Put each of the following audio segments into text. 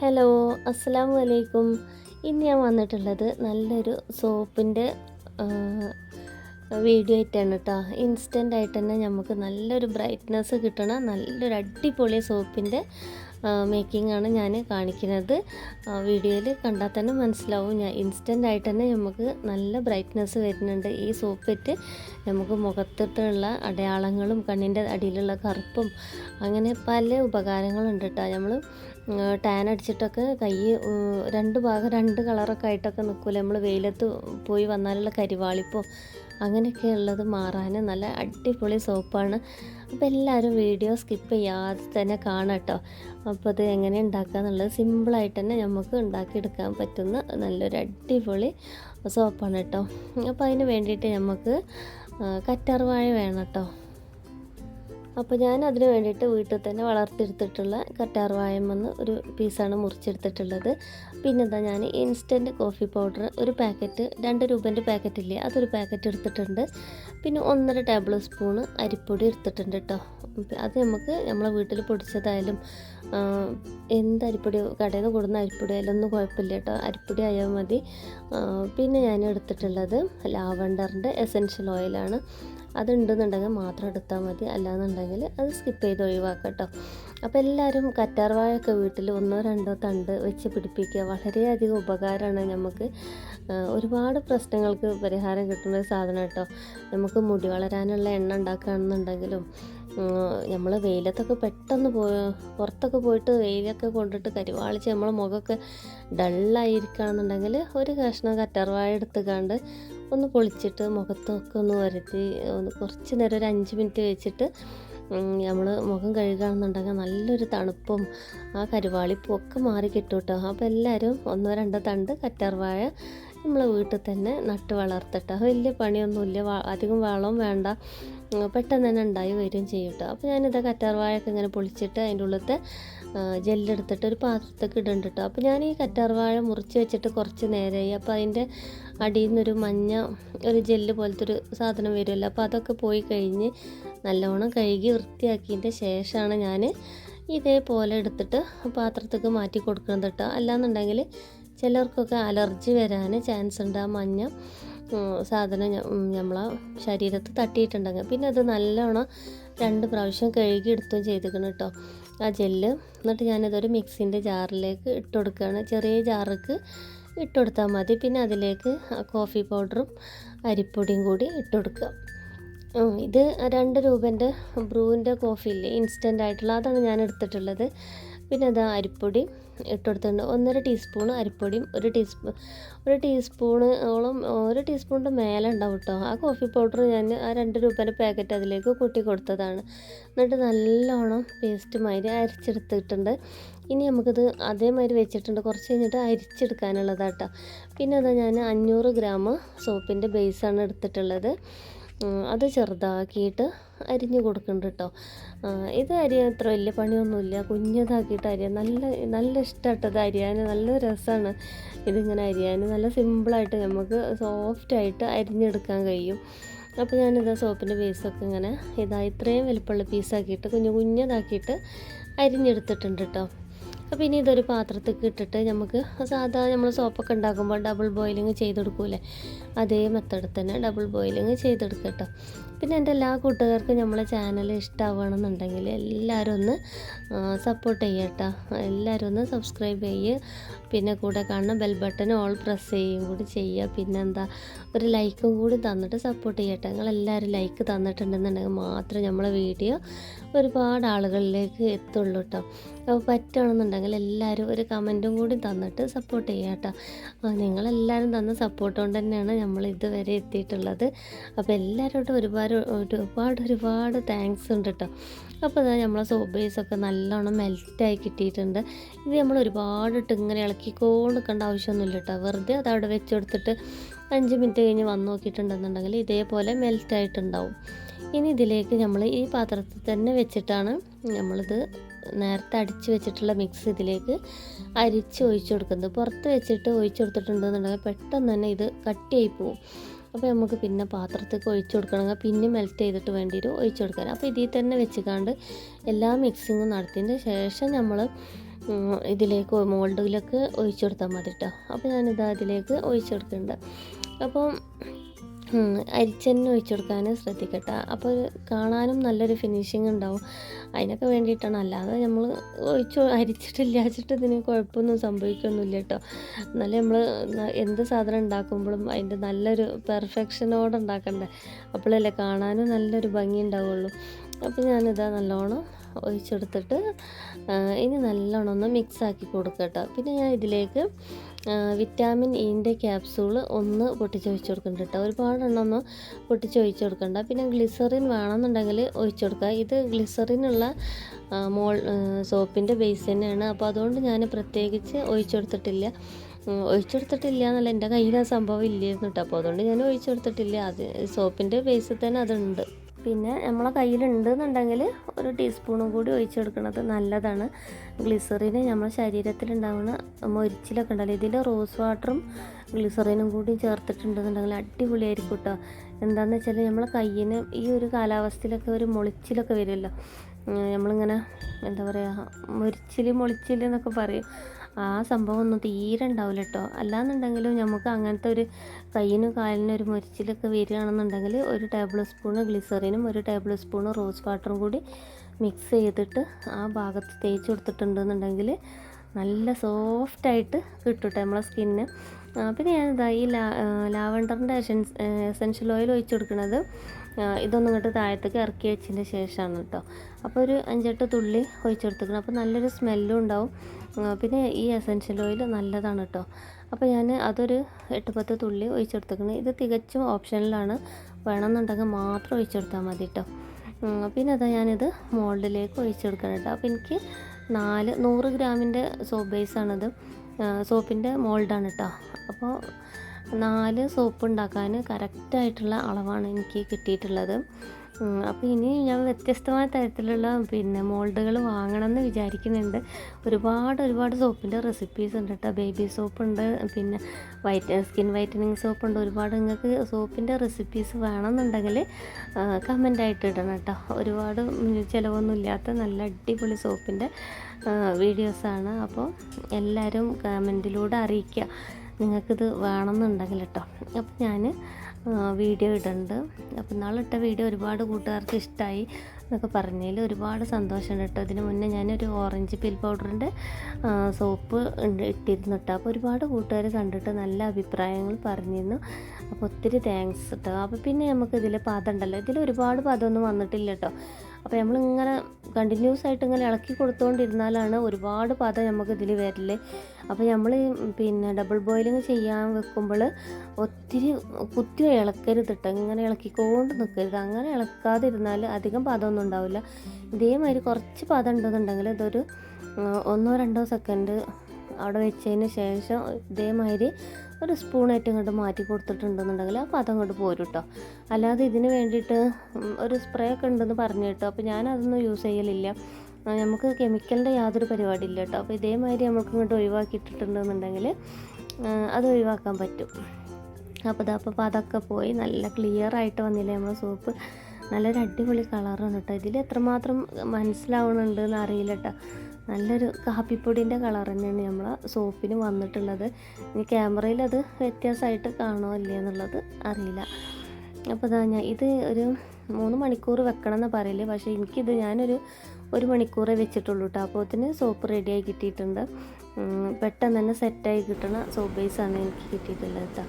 Hello അസ്സാം വലൈക്കും ഇന്ന് ഞാൻ വന്നിട്ടുള്ളത് നല്ലൊരു സോപ്പിന്റെ വീഡിയോ ആയിട്ടാണ് കേട്ടോ. ഇൻസ്റ്റന്റ് ആയിട്ട് തന്നെ നമുക്ക് നല്ലൊരു ബ്രൈറ്റ്നെസ് കിട്ടണ. നല്ലൊരു അടിപൊളി സോപ്പിന്റെ മേക്കിംഗ് ആണ് ഞാൻ കാണിക്കുന്നത്. വീഡിയോയിൽ കണ്ടാൽ തന്നെ മനസ്സിലാവും. ഞാൻ ഇൻസ്റ്റന്റ് ആയിട്ട് തന്നെ നമുക്ക് നല്ല ബ്രൈറ്റ്നെസ് വരുന്നുണ്ട്. ഈ സോപ്പിറ്റ് നമുക്ക് മുഖത്തുള്ള അടയാളങ്ങളും കണ്ണിന്റെ അടിയിലുള്ള കറുപ്പും അങ്ങനെ പല ഉപകാരങ്ങളുണ്ട് കേട്ടോ. നമ്മൾ ടാൻ അടിച്ചിട്ടൊക്കെ കൈ രണ്ട് ഭാഗം രണ്ട് കളറൊക്കെ ആയിട്ടൊക്കെ നിൽക്കില്ല നമ്മൾ വെയിലത്ത് പോയി വന്നാലുള്ള കരിവാളിപ്പോ അങ്ങനെയൊക്കെ ഉള്ളത് മാറാൻ നല്ല അടിപൊളി സോപ്പാണ്. അപ്പോൾ എല്ലാവരും വീഡിയോ സ്കിപ്പ് ചെയ്യാതെ തന്നെ കാണാം കേട്ടോ അപ്പോൾ അത് എങ്ങനെ ഉണ്ടാക്കുക എന്നുള്ളത് സിമ്പിളായിട്ട് തന്നെ നമുക്ക് ഉണ്ടാക്കിയെടുക്കാൻ പറ്റുന്ന നല്ലൊരു അടിപൊളി സോപ്പാണ് കേട്ടോ. അപ്പോൾ അതിന് വേണ്ടിയിട്ട് നമുക്ക് കറ്റാർവാഴ വേണം കേട്ടോ. അപ്പോൾ ഞാൻ അതിന് വേണ്ടിയിട്ട് വീട്ടിൽ തന്നെ വളർത്തിയെടുത്തിട്ടുള്ള കറ്റാർ വാഴമെന്ന് ഒരു പീസാണ് മുറിച്ചെടുത്തിട്ടുള്ളത്. പിന്നെന്താ ഞാൻ ഇൻസ്റ്റന്റ് കോഫി പൗഡർ ഒരു പാക്കറ്റ് രണ്ട് രൂപേന്റെ പാക്കറ്റ് ഇല്ലേ അതൊരു പാക്കറ്റ് എടുത്തിട്ടുണ്ട്. പിന്നെ ഒന്നര ടേബിൾ സ്പൂണ് അരിപ്പൊടി എടുത്തിട്ടുണ്ട് കേട്ടോ അത് നമുക്ക് നമ്മളെ വീട്ടിൽ പൊടിച്ചതായാലും എന്ത് അരിപ്പൊടി കടയിൽ നിന്ന് കൊടുക്കുന്ന അരിപ്പൊടി ആയാലും ഒന്നും കുഴപ്പമില്ല കേട്ടോ അരിപ്പൊടി ആയാൽ മതി. പിന്നെ ഞാൻ എടുത്തിട്ടുള്ളത് ലാവണ്ടറിന്റെ എസെൻഷ്യൽ ഓയിലാണ് അതുണ്ടെന്നുണ്ടെങ്കിൽ മാത്രം എടുത്താൽ മതി. അല്ലാന്നുണ്ടെങ്കിൽ അത് സ്കിപ്പ് ചെയ്ത് ഒഴിവാക്കാം കേട്ടോ അപ്പോൾ എല്ലാവരും കറ്റാർവാഴയൊക്കെ വീട്ടിൽ ഒന്നോ രണ്ടോ തണ്ട് വെച്ച് പിടിപ്പിക്കുക വളരെയധികം ഉപകാരമാണ് നമുക്ക്. ഒരുപാട് പ്രശ്നങ്ങൾക്ക് പരിഹാരം കിട്ടുന്ന ഒരു സാധനം കേട്ടോ നമുക്ക് മുടി വളരാനുള്ള എണ്ണ ഉണ്ടാക്കുകയാണെന്നുണ്ടെങ്കിലും നമ്മൾ വെയിലത്തൊക്കെ പെട്ടെന്ന് പോയി പുറത്തൊക്കെ പോയിട്ട് വെയിലൊക്കെ കൊണ്ടിട്ട് കരിവാളിച്ച് നമ്മളെ മുഖമൊക്കെ ഡള്ളായിരിക്കുകയാണെന്നുണ്ടെങ്കിൽ ഒരു കഷ്ണം കറ്റാർവാഴ എടുത്തുകാണ്ട് ഒന്ന് പൊളിച്ചിട്ട് മുഖത്തൊക്കെ ഒന്ന് വരുത്തി ഒന്ന് കുറച്ച് നേരം ഒരു അഞ്ച് മിനിറ്റ് വെച്ചിട്ട് നമ്മൾ മുഖം കഴുകുകയാണെന്നുണ്ടെങ്കിൽ നല്ലൊരു തണുപ്പും ആ കരുവാളിപ്പൊക്കെ മാറി കിട്ടും കേട്ടോ അപ്പോൾ എല്ലാവരും ഒന്നോ രണ്ടോ തണ്ട് കറ്റാർവാഴ നമ്മളെ വീട്ടിൽ തന്നെ നട്ട് വളർത്തട്ടെ. വലിയ പണിയൊന്നുമില്ല. അധികം വളവും വേണ്ട. പെട്ടെന്ന് തന്നെ ഉണ്ടായി വരികയും ചെയ്യും കേട്ടോ അപ്പോൾ ഞാനിത് കറ്റാർവാഴയൊക്കെ ഇങ്ങനെ പൊളിച്ചിട്ട് അതിന്റെ ഉള്ളിലത്തെ ജെല്ലെടുത്തിട്ട് ഒരു പാത്രത്തൊക്കെ ഇടുന്നുണ്ട് കേട്ടോ അപ്പോൾ ഞാൻ ഈ കറ്റാർവാഴ മുറിച്ച് വെച്ചിട്ട് കുറച്ച് നേരമായി അപ്പോൾ അതിന്റെ അടിയിൽ നിന്നൊരു മഞ്ഞ ഒരു ജെല്ല് പോലത്തെ ഒരു സാധനം വരുമല്ലോ. അപ്പോൾ അതൊക്കെ പോയി കഴിഞ്ഞ് നല്ലോണം കഴുകി വൃത്തിയാക്കിയതിന്റെ ശേഷമാണ് ഞാൻ ഇതേപോലെ എടുത്തിട്ട് പാത്രത്തേക്ക് മാറ്റി കൊടുക്കുന്നത് കേട്ടോ. അല്ലാന്നുണ്ടെങ്കിൽ ചിലർക്കൊക്കെ അലർജി വരാൻ ചാൻസ് ഉണ്ട് ആ മഞ്ഞ. സാധനം നമ്മളെ ശരീരത്ത് തട്ടിയിട്ടുണ്ടെങ്കിൽ. പിന്നെ അത് നല്ലോണം രണ്ട് പ്രാവശ്യം കഴുകി എടുത്തും ചെയ്തിരിക്കണം കേട്ടോ ആ ജെല്ല് എന്നിട്ട് ഞാനിതൊരു മിക്സിന്റെ ജാറിലേക്ക് ഇട്ട് കൊടുക്കുകയാണ് ചെറിയ ജാറിക്ക് ഇട്ട് കൊടുത്താൽ മതി. പിന്നെ അതിലേക്ക് കോഫി പൗഡറും അരിപ്പൊടിയും കൂടി ഇട്ട് കൊടുക്കുക ഇത് രണ്ട് രൂപേന്റെ ബ്രൂവിന്റെ കോഫി ഇല്ലേ? ഇൻസ്റ്റന്റ് ആയിട്ടുള്ള അതാണ് ഞാൻ എടുത്തിട്ടുള്ളത്. പിന്നെ അത് അരിപ്പൊടി ഇട്ട് കൊടുത്തിട്ടുണ്ട് ഒന്നര ടീസ്പൂൺ അരിപ്പൊടിയും ഒരു ടീസ്പൂ ഒരു ടീസ്പൂണോളം ഒരു ടീസ്പൂണിന്റെ മേലെ ഉണ്ടാവും കേട്ടോ ആ കോഫി പൗഡർ ഞാൻ ആ രണ്ട് രൂപേന്റെ പാക്കറ്റ് അതിലേക്ക് കൂട്ടി കൊടുത്തതാണ്. എന്നിട്ട് നല്ലോണം പേസ്റ്റ് മാതിരി അരിച്ചെടുത്തിട്ടുണ്ട്. ഇനി നമുക്കിത് അതേമാതിരി വെച്ചിട്ടുണ്ട്. കുറച്ച് കഴിഞ്ഞിട്ട് അരിച്ചെടുക്കാനുള്ളതാട്ടോ പിന്നെ അതാ ഞാൻ അഞ്ഞൂറ് ഗ്രാം സോപ്പിന്റെ ബേസാണ് എടുത്തിട്ടുള്ളത്. അത് ചെറുതാക്കിയിട്ട് അരിഞ്ഞു കൊടുക്കുന്നുണ്ട് കേട്ടോ ഇത് അരിയാൻ അത്ര വലിയ പണിയൊന്നുമില്ല. കുഞ്ഞതാക്കിയിട്ട് അരിയാൻ. നല്ല നല്ല ഇഷ്ടമായിട്ടത് അരിയാൻ. നല്ല രസമാണ് ഇതിങ്ങനെ അരിയാൻ. നല്ല സിമ്പിളായിട്ട് നമുക്ക് സോഫ്റ്റായിട്ട് അരിഞ്ഞെടുക്കാൻ കഴിയും. അപ്പോൾ ഞാനിത് സോപ്പിന്റെ ബേസൊക്കെ ഇങ്ങനെ ഇതാ ഇത്രയും വലിപ്പമുള്ള പീസാക്കിയിട്ട് കുഞ്ഞു കുഞ്ഞതാക്കിയിട്ട് അരിഞ്ഞെടുത്തിട്ടുണ്ട് കേട്ടോ അപ്പോൾ ഇനി ഇതൊരു പാത്രത്തേക്ക് ഇട്ടിട്ട് നമുക്ക് സാധാ നമ്മൾ സോപ്പൊക്കെ ഉണ്ടാക്കുമ്പോൾ ഡബിൾ ബോയിലിങ് ചെയ്തെടുക്കൂലേ അതേ മെത്തേഡിൽ തന്നെ ഡബിൾ ബോയിലിങ് ചെയ്തെടുക്കുക കേട്ടോ. പിന്നെ എന്റെ എല്ലാ കൂട്ടുകാർക്കും നമ്മളെ ചാനൽ ഇഷ്ടമാവണമെന്നുണ്ടെങ്കിൽ എല്ലാവരും ഒന്ന് സപ്പോർട്ട് ചെയ്യട്ടോ എല്ലാവരും ഒന്ന് സബ്സ്ക്രൈബ് ചെയ്യുക. പിന്നെ കൂടെ കാണുന്ന ബെൽ ബട്ടൺ ഓൾ പ്രസ് ചെയ്യുകയും കൂടി ചെയ്യുക. പിന്നെന്താ ഒരു ലൈക്കും കൂടി തന്നിട്ട് സപ്പോർട്ട് ചെയ്യട്ടെ നിങ്ങളെല്ലാവരും ലൈക്ക് തന്നിട്ടുണ്ടെന്നുണ്ടെങ്കിൽ മാത്രമേ നമ്മളെ വീഡിയോ ഒരുപാട് ആളുകളിലേക്ക് എത്തുള്ളൂ കേട്ടോ. അപ്പോൾ പറ്റുകയാണെന്നുണ്ടെങ്കിൽ എല്ലാവരും ഒരു കമന്റും കൂടി തന്നിട്ട് സപ്പോർട്ട് ചെയ്യുക കേട്ടോ. നിങ്ങളെല്ലാവരും തന്ന സപ്പോർട്ട് കൊണ്ട് തന്നെയാണ് നമ്മൾ ഇതുവരെ എത്തിയിട്ടുള്ളത്. അപ്പോൾ എല്ലാവരോട്ടും ഒരുപാട് ഒരുപാട് ഒരുപാട് താങ്ക്സ് ഉണ്ട് കേട്ടോ. അപ്പോൾ അതായത് നമ്മളെ സോബേസൊക്കെ ബേസൊക്കെ നല്ലോണം മെൽറ്റായി കിട്ടിയിട്ടുണ്ട്. ഇത് നമ്മൾ ഒരുപാട് ഇട്ട് ഇങ്ങനെ ഇളക്കിക്കൊണ്ട് നിൽക്കേണ്ട ആവശ്യമൊന്നുമില്ല കേട്ടോ. വെറുതെ അത് അവിടെ വെച്ച് കൊടുത്തിട്ട് അഞ്ച് മിനിറ്റ് കഴിഞ്ഞ് വന്ന് നോക്കിയിട്ടുണ്ടെന്നുണ്ടെങ്കിൽ ഇതേപോലെ മെൽറ്റായിട്ടുണ്ടാവും ഇനി ഇതിലേക്ക് നമ്മൾ ഈ പാത്രത്തിൽ തന്നെ വെച്ചിട്ടാണ് നമ്മളിത് നേരത്തെ അടിച്ച് വെച്ചിട്ടുള്ള മിക്സ് ഇതിലേക്ക് അരിച്ച് ഒഴിച്ചു കൊടുക്കുന്നത്. പുറത്ത് വെച്ചിട്ട് ഒഴിച്ചു കൊടുത്തിട്ടുണ്ടെന്നുണ്ടെങ്കിൽ പെട്ടെന്ന് തന്നെ ഇത് കട്ടിയായി പോവും. അപ്പോൾ നമുക്ക് പിന്നെ പാത്രത്തേക്ക് ഒഴിച്ചു കൊടുക്കണമെങ്കിൽ പിന്നെ മെൽറ്റ് ചെയ്തിട്ട് വേണ്ടി വരും ഒഴിച്ചു കൊടുക്കാൻ. അപ്പോൾ ഇതിൽ തന്നെ വെച്ചുകൊണ്ട് എല്ലാ മിക്സിങ്ങും നടത്തിയതിന് ശേഷം നമ്മൾ ഇതിലേക്ക് മോൾഡിലേക്ക് ഒഴിച്ചു കൊടുത്താൽ മതി കേട്ടോ അപ്പോൾ ഞാനിതാ ഇതിലേക്ക് ഒഴിച്ചു കൊടുക്കുന്നുണ്ട്. അപ്പം ഉം, അരിച്ചെണ്ണ ഒഴിച്ചു കൊടുക്കാൻ ശ്രദ്ധിക്കട്ടെ. അപ്പോൾ കാണാനും നല്ലൊരു ഫിനിഷിങ് ഉണ്ടാവും. അതിനൊക്കെ വേണ്ടിയിട്ടാണ്. അല്ലാതെ നമ്മൾ ഒഴിച്ചു അരിച്ചിട്ടില്ല വെച്ചിട്ട് ഇതിന് കുഴപ്പമൊന്നും സംഭവിക്കൊന്നുമില്ല കേട്ടോ. എന്നാലും നമ്മൾ എന്ത് സാധനം ഉണ്ടാക്കുമ്പോഴും അതിന്റെ നല്ലൊരു പെർഫെക്ഷനോടെ ഉണ്ടാക്കണ്ടേ. അപ്പോഴല്ലേ കാണാനും നല്ലൊരു ഭംഗി ഉണ്ടാവുള്ളൂ. അപ്പോൾ ഞാനിതാ നല്ലോണം ഒഴിച്ചെടുത്തിട്ട് ഇനി നല്ലോണം ഒന്ന് മിക്സാക്കി കൊടുക്കട്ടോ. പിന്നെ ഞാൻ ഇതിലേക്ക് വിറ്റാമിൻ ഇന്റെ ക്യാപ്സൂൾ ഒന്ന് പൊട്ടിച്ചൊഴിച്ച് കൊടുക്കണ്ട കേട്ടോ. ഒരുപാടെണ്ണം ഒന്ന് പൊട്ടിച്ചൊഴിച്ച് കൊടുക്കണ്ട. പിന്നെ ഗ്ലിസറിൻ വേണമെന്നുണ്ടെങ്കിൽ ഒഴിച്ചു കൊടുക്കുക. ഇത് ഗ്ലിസറിനുള്ള മോൾ സോപ്പിന്റെ ബേസ് തന്നെയാണ്. അപ്പോൾ അതുകൊണ്ട് ഞാൻ പ്രത്യേകിച്ച് ഒഴിച്ചു കൊടുത്തിട്ടില്ല ഒഴിച്ചെടുത്തിട്ടില്ല എന്നല്ല എന്റെ കയ്യിൽ ആ സംഭവം ഇല്ലായിരുന്നു കേട്ടോ. അപ്പോൾ അതുകൊണ്ട് ഞാൻ ഒഴിച്ചെടുത്തിട്ടില്ല. അത് സോപ്പിന്റെ ബേസിൽ തന്നെ അതുണ്ട്. പിന്നെ നമ്മളെ കയ്യിലുണ്ടെന്നുണ്ടെങ്കിൽ ഒരു ടീസ്പൂണും കൂടി ഒഴിച്ചെടുക്കുന്നത് നല്ലതാണ്. ഗ്ലിസറിന് നമ്മുടെ ശരീരത്തിലുണ്ടാവുന്ന മൊരിച്ചിലൊക്കെ ഉണ്ടല്ലോ ഇതിൽ റോസ് വാട്ടറും ഗ്ലിസറിനും കൂടി ചേർത്തിട്ടുണ്ടെന്നുണ്ടെങ്കിൽ അടിപൊളിയായിരിക്കും കേട്ടോ എന്താണെന്ന് വെച്ചാൽ നമ്മളെ കയ്യിന് ഈ ഒരു കാലാവസ്ഥയിലൊക്കെ ഒരു മൊളിച്ചിലൊക്കെ വരുമല്ലോ നമ്മളിങ്ങനെ എന്താ പറയുക മൊരിച്ചിൽ മുളിച്ചിൽ എന്നൊക്കെ പറയും. ആ സംഭവം ഒന്നും തീരെ ഉണ്ടാവില്ല കേട്ടോ അല്ലാന്നുണ്ടെങ്കിലും നമുക്ക് അങ്ങനത്തെ ഒരു കയ്യിനും കാലിനും ഒരു മുരിച്ചിലൊക്കെ വരികയാണെന്നുണ്ടെങ്കിൽ ഒരു ടേബിൾ സ്പൂൺ ഗ്ലിസറിനും ഒരു ടേബിൾ സ്പൂൺ റോസ് വാട്ടറും കൂടി മിക്സ് ചെയ്തിട്ട് ആ ഭാഗത്ത് തേച്ച് കൊടുത്തിട്ടുണ്ടെന്നുണ്ടെങ്കിൽ നല്ല സോഫ്റ്റായിട്ട് കിട്ടും കേട്ടോ നമ്മളെ സ്കിന്നിന് പിന്നെ ഞാൻ ഞാനിതാ ഈ ലാവണ്ടറിന്റെ എസെൻസ് എസെൻഷ്യൽ ഓയിൽ ഒഴിച്ചു കൊടുക്കുന്നത് ഇതൊന്നും ഇങ്ങോട്ട് താഴത്തേക്ക് ഇറക്കി വെച്ചതിന് ശേഷമാണ് കേട്ടോ അപ്പോൾ ഒരു അഞ്ചെട്ട് തുള്ളി ഒഴിച്ചെടുത്തിക്കണം അപ്പോൾ നല്ലൊരു സ്മെല്ലും ഉണ്ടാവും. പിന്നെ ഈ എസെൻഷ്യൽ ഓയിൽ നല്ലതാണ് കേട്ടോ അപ്പോൾ ഞാൻ അതൊരു എട്ട് പത്ത് തുള്ളി ഒഴിച്ചെടുത്തേക്കണം ഇത് തികച്ചും ഓപ്ഷനിലാണ് വേണമെന്നുണ്ടെങ്കിൽ മാത്രം ഒഴിച്ചെടുത്താൽ മതി കേട്ടോ പിന്നെ അതാ ഞാനിത് മോൾഡിലേക്ക് ഒഴിച്ചെടുക്കണം കേട്ടോ അപ്പോൾ എനിക്ക് നാല് നൂറ് ഗ്രാമിന്റെ സോപ്പ് ബേസാണിത് സോപ്പിന്റെ മോൾഡാണ് കേട്ടോ അപ്പോൾ നാല് സോപ്പ് ഉണ്ടാക്കാൻ കറക്റ്റായിട്ടുള്ള അളവാണ് എനിക്ക് കിട്ടിയിട്ടുള്ളത്. അപ്പോൾ ഇനി ഞാൻ വ്യത്യസ്തമായ തരത്തിലുള്ള പിന്നെ മോൾഡുകൾ വാങ്ങണം എന്ന് വിചാരിക്കുന്നുണ്ട്. ഒരുപാട് ഒരുപാട് സോപ്പിന്റെ റെസിപ്പീസ് ഉണ്ട് കേട്ടോ ബേബി സോപ്പുണ്ട് പിന്നെ വൈറ്റ് സ്കിൻ വൈറ്റനിങ് സോപ്പുണ്ട് ഒരുപാട് നിങ്ങൾക്ക് സോപ്പിന്റെ റെസിപ്പീസ് വേണമെന്നുണ്ടെങ്കിൽ കമന്റായിട്ട് ഇടണം കേട്ടോ ഒരുപാട് ചിലവൊന്നുമില്ലാത്ത നല്ല അടിപൊളി സോപ്പിന്റെ വീഡിയോസാണ് അപ്പോൾ എല്ലാവരും കമന്റിലൂടെ അറിയിക്കുക നിങ്ങൾക്കിത് വേണമെന്നുണ്ടെങ്കിൽ കേട്ടോ അപ്പോൾ ഞാൻ വീഡിയോ ഇടുന്നുണ്ട് അപ്പോൾ നാളിട്ട വീഡിയോ ഒരുപാട് കൂട്ടുകാർക്ക് ഇഷ്ടമായി എന്നൊക്കെ പറഞ്ഞതിൽ ഒരുപാട് സന്തോഷമുണ്ട് കേട്ടോ ഇതിന് മുന്നേ ഞാനൊരു ഓറഞ്ച് പിൽ പൗഡറിന്റെ സോപ്പ് ഇട്ടിരുന്നു കേട്ടോ അപ്പോൾ ഒരുപാട് കൂട്ടുകാർ കണ്ടിട്ട് നല്ല അഭിപ്രായങ്ങൾ പറഞ്ഞിരുന്നു. അപ്പോൾ ഒത്തിരി താങ്ക്സ് കേട്ടോ അപ്പോൾ പിന്നെ നമുക്ക് ഇതിൽ പദം ഉണ്ടല്ലോ ഇതിൽ ഒരുപാട് പദമൊന്നും വന്നിട്ടില്ല കേട്ടോ അപ്പോൾ നമ്മളിങ്ങനെ കണ്ടിന്യൂസ് ആയിട്ട് ഇങ്ങനെ ഇളക്കി കൊടുത്തുകൊണ്ടിരുന്നാലാണ് ഒരുപാട് പദം നമുക്ക് ഇതിൽ വരില്ലേ. അപ്പോൾ നമ്മൾ പിന്നെ ഡബിൾ ബോയിലിങ് ചെയ്യാൻ വെക്കുമ്പോൾ ഒത്തിരി കുത്തി ഇളക്കരുത് കേട്ടോ ഇങ്ങനെ ഇളക്കിക്കൊണ്ട് നിൽക്കരുത് അങ്ങനെ ഇളക്കാതിരുന്നാൽ അധികം പദമൊന്നും ഉണ്ടാവില്ല. ഇതേമാതിരി കുറച്ച് പദം ഉണ്ടെന്നുണ്ടെങ്കിൽ ഇതൊരു ഒന്നോ രണ്ടോ സെക്കൻഡ് അവിടെ വെച്ചതിന് ശേഷം ഇതേമാതിരി ഒരു സ്പൂണായിട്ട് ഇങ്ങോട്ട് മാറ്റി കൊടുത്തിട്ടുണ്ടെന്നുണ്ടെങ്കിൽ അപ്പോൾ അതങ്ങോട്ട് പോരും കേട്ടോ അല്ലാതെ ഇതിന് വേണ്ടിയിട്ട് ഒരു സ്പ്രേ ഒക്കെ ഉണ്ടെന്ന് പറഞ്ഞു കേട്ടോ. അപ്പോൾ ഞാനതൊന്നും യൂസ് ചെയ്യലില്ല. നമുക്ക് കെമിക്കലിന്റെ യാതൊരു പരിപാടിയില്ല കേട്ടോ അപ്പോൾ ഇതേമാതിരി നമുക്ക് ഇങ്ങോട്ട് ഒഴിവാക്കിയിട്ടിട്ടുണ്ടെന്നുണ്ടെങ്കിൽ ആ, അത് ഒഴിവാക്കാൻ പറ്റും. അപ്പോൾ ഇതാ അപ്പോൾ അതൊക്കെ പോയി. നല്ല ക്ലിയർ ആയിട്ട് വന്നില്ലേ നമ്മുടെ സോപ്പ് നല്ലൊരു അടിപൊളി കളറാണ് കേട്ടോ ഇതിൽ എത്രമാത്രം മനസ്സിലാവുന്നുണ്ട് എന്ന് അറിയില്ല കേട്ടോ നല്ലൊരു കാപ്പിപ്പൊടിന്റെ കളർ തന്നെയാണ് നമ്മൾ സോപ്പിന് വന്നിട്ടുള്ളത്. ഇനി ക്യാമറയിൽ അത് വ്യത്യാസമായിട്ട് കാണുമോ ഇല്ലേ എന്നുള്ളത് അറിയില്ല. അപ്പോൾ ഇതാ ഞാൻ ഇത് ഒരു മൂന്ന് മണിക്കൂർ വെക്കണം എന്ന് പറയില്ലേ പക്ഷേ എനിക്കിത് ഞാനൊരു ഒരു മണിക്കൂറേ വെച്ചിട്ടുള്ളൂ കേട്ടോ അപ്പോഴത്തിന് സോപ്പ് റെഡിയായി കിട്ടിയിട്ടുണ്ട്. പെട്ടെന്ന് തന്നെ സെറ്റായി കിട്ടുന്ന സോപ്പ് ബേസാണ് എനിക്ക് കിട്ടിയിട്ടുള്ളത് കേട്ടോ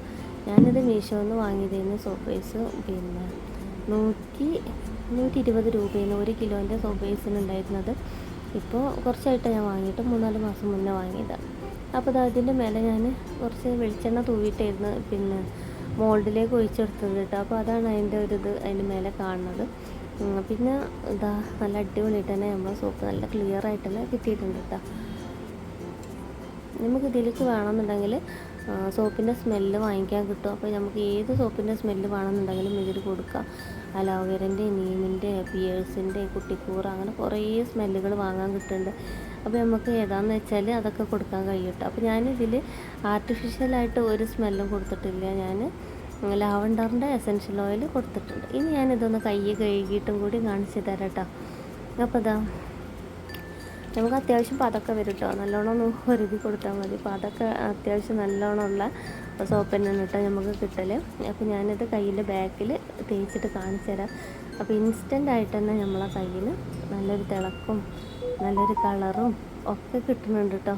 ഞാനിത് മീഷോന്ന് വാങ്ങിയതായിരുന്നു സോപ്പ് ബേസ് പിന്നെ നൂറ്റി നൂറ്റി ഇരുപത് രൂപയാണ് ഒരു കിലോന്റെ സോപ്പ് ബേസിന് ഉണ്ടായിരുന്നത്. ഇപ്പോൾ കുറച്ചായിട്ട് ഞാൻ വാങ്ങിയിട്ട് മൂന്നാൽ മാസം മുന്നേ വാങ്ങിയതാണ് അപ്പോൾ അത് അതിന്റെ മേലെ ഞാൻ കുറച്ച് വെളിച്ചെണ്ണ തൂവിയിട്ടായിരുന്നു പിന്നെ മോൾഡിലേക്ക് ഒഴിച്ചെടുത്തത് കേട്ടോ. അപ്പോൾ അതാണ് അതിന്റെ ഒരു ഇത് അതിന്റെ മേലെ കാണുന്നത്. പിന്നെ ഇതാ നല്ല അടിപൊളിയായിട്ട് തന്നെ നമ്മളെ സോപ്പ് നല്ല ക്ലിയർ ആയിട്ട് തന്നെ കിട്ടിയിട്ടുണ്ട് കേട്ടോ. നമുക്ക് ഇതിലേക്ക് വേണമെന്നുണ്ടെങ്കിൽ സോപ്പിന്റെ സ്മെല്ല് വാങ്ങിക്കാൻ കിട്ടും. അപ്പോൾ നമുക്ക് ഏത് സോപ്പിന്റെ സ്മെല്ല് വേണമെന്നുണ്ടെങ്കിലും ഇതിൽ കൊടുക്കാം. അലോവേരന്റെ നീമിന്റെ പിയേഴ്സിന്റെ കുട്ടിക്കൂറ അങ്ങനെ കുറേ സ്മെല്ലുകൾ വാങ്ങാൻ കിട്ടുന്നുണ്ട്. അപ്പോൾ നമുക്ക് ഏതാണെന്ന് വെച്ചാൽ അതൊക്കെ കൊടുക്കാൻ കഴിയും കേട്ടോ അപ്പോൾ ഞാനിതിൽ ആർട്ടിഫിഷ്യലായിട്ട് ഒരു സ്മെല്ലും കൊടുത്തിട്ടില്ല. ഞാൻ ലാവണ്ടറിന്റെ എസൻഷ്യൽ ഓയിൽ കൊടുത്തിട്ടുണ്ട്. ഇനി ഞാനിതൊന്ന് കൈ കഴുകിയിട്ടും കൂടി കാണിച്ചു തരാം കേട്ടോ. അപ്പോൾ ഇതാ നമുക്ക് അത്യാവശ്യം പതൊക്കെ വരും കേട്ടോ നല്ലോണം ഒന്ന് ഒരുതി കൊടുത്താൽ മതി. അപ്പോൾ അതൊക്കെ അത്യാവശ്യം നല്ലോണമുള്ള സോപ്പ് തന്നെയാണ് കേട്ടോ നമുക്ക് കിട്ടൽ അപ്പോൾ ഞാനത് കയ്യിന്റെ ബാക്കിൽ തേച്ചിട്ട് കാണിച്ചു തരാം. അപ്പോൾ ഇൻസ്റ്റന്റ് ആയിട്ട് തന്നെ നമ്മളെ കയ്യിൽ നല്ലൊരു തിളക്കും നല്ലൊരു കളറും ഒക്കെ കിട്ടുന്നുണ്ട് കേട്ടോ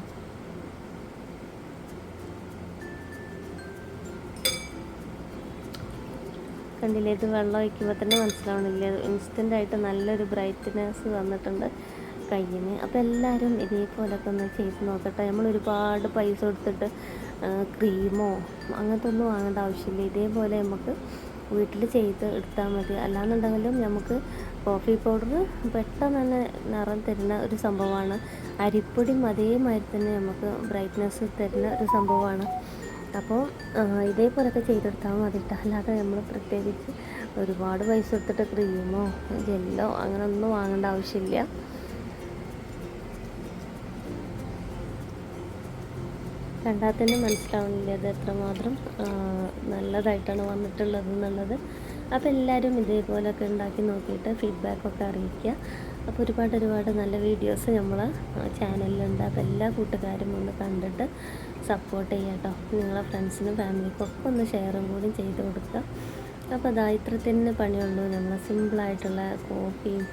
കണ്ടില്ലേ? ഇത് വെള്ളം ഒഴിക്കുമ്പോൾ തന്നെ മനസ്സിലാവണില്ലേ ഇൻസ്റ്റന്റ് ആയിട്ട് നല്ലൊരു ബ്രൈറ്റ്നെസ് വന്നിട്ടുണ്ട്. കയ്യിന് അപ്പോൾ എല്ലാവരും ഇതേപോലൊക്കെ ഒന്ന് ചെയ്ത് നോക്കട്ടെ. നമ്മൾ ഒരുപാട് പൈസ കൊടുത്തിട്ട് ക്രീമോ അങ്ങനത്തെ ഒന്നും വാങ്ങേണ്ട ആവശ്യമില്ല. ഇതേപോലെ നമുക്ക് വീട്ടിൽ ചെയ്ത് എടുത്താൽ മതി. അല്ലാന്നുണ്ടെങ്കിലും നമുക്ക് കോഫി പൗഡർ പെട്ടെന്ന് തന്നെ നിറം തരുന്ന ഒരു സംഭവമാണ്. അരിപ്പൊടിയും അതേമാതിരി തന്നെ നമുക്ക് ബ്രൈറ്റ്നെസ് തരുന്ന ഒരു സംഭവമാണ്. അപ്പോൾ ഇതേപോലൊക്കെ ചെയ്തെടുത്താൽ മതി. അല്ലാതെ നമ്മൾ പ്രത്യേകിച്ച് ഒരുപാട് പൈസ എടുത്തിട്ട് ക്രീമോ ജെല്ലോ അങ്ങനെ ഒന്നും വാങ്ങേണ്ട ആവശ്യമില്ല. കണ്ടാൽ തന്നെ മനസ്സിലാവുന്നില്ല. ഇത് എത്രമാത്രം നല്ലതായിട്ടാണ് വന്നിട്ടുള്ളത് എന്നുള്ളത്. അപ്പോൾ എല്ലാവരും ഇതേപോലെയൊക്കെ ഉണ്ടാക്കി നോക്കിയിട്ട് ഫീഡ്ബാക്കൊക്കെ അറിയിക്കുക. അപ്പോൾ ഒരുപാട് ഒരുപാട് നല്ല വീഡിയോസ് നമ്മൾ ചാനലിലുണ്ട് അപ്പോൾ എല്ലാ കൂട്ടുകാരും ഒന്ന് കണ്ടിട്ട് സപ്പോർട്ട് ചെയ്യുക കേട്ടോ നിങ്ങളെ ഫ്രണ്ട്സിനും ഫാമിലിക്കും ഒക്കെ ഒന്ന് ഷെയറും കൂടി ചെയ്ത് കൊടുക്കുക. അപ്പോൾ അതാ ഇത്ര തന്നെ പണിയുള്ളൂ. നമ്മൾ സിമ്പിളായിട്ടുള്ള കോഫിയും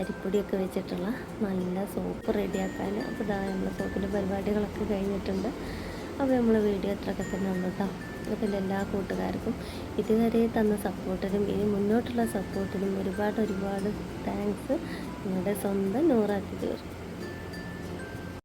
അരിപ്പൊടിയൊക്കെ വെച്ചിട്ടുള്ള നല്ല സോപ്പ് റെഡിയാക്കാൻ അപ്പോൾ ഇതാ നമ്മൾ സോപ്പിന്റെ പരിപാടികളൊക്കെ കഴിഞ്ഞിട്ടുണ്ട്. അപ്പോൾ നമ്മൾ വീഡിയോ അത്രയൊക്കെ തന്നെ ഉള്ളൂ കേട്ടോ അപ്പോൾ എല്ലാ കൂട്ടുകാർക്കും ഇതുവരെ തന്ന സപ്പോർട്ടിനും ഇനി മുന്നോട്ടുള്ള സപ്പോർട്ടിനും ഒരുപാട് ഒരുപാട് താങ്ക്സ് നിങ്ങളുടെ സ്വന്തം നൂറാക്കി തീർക്കും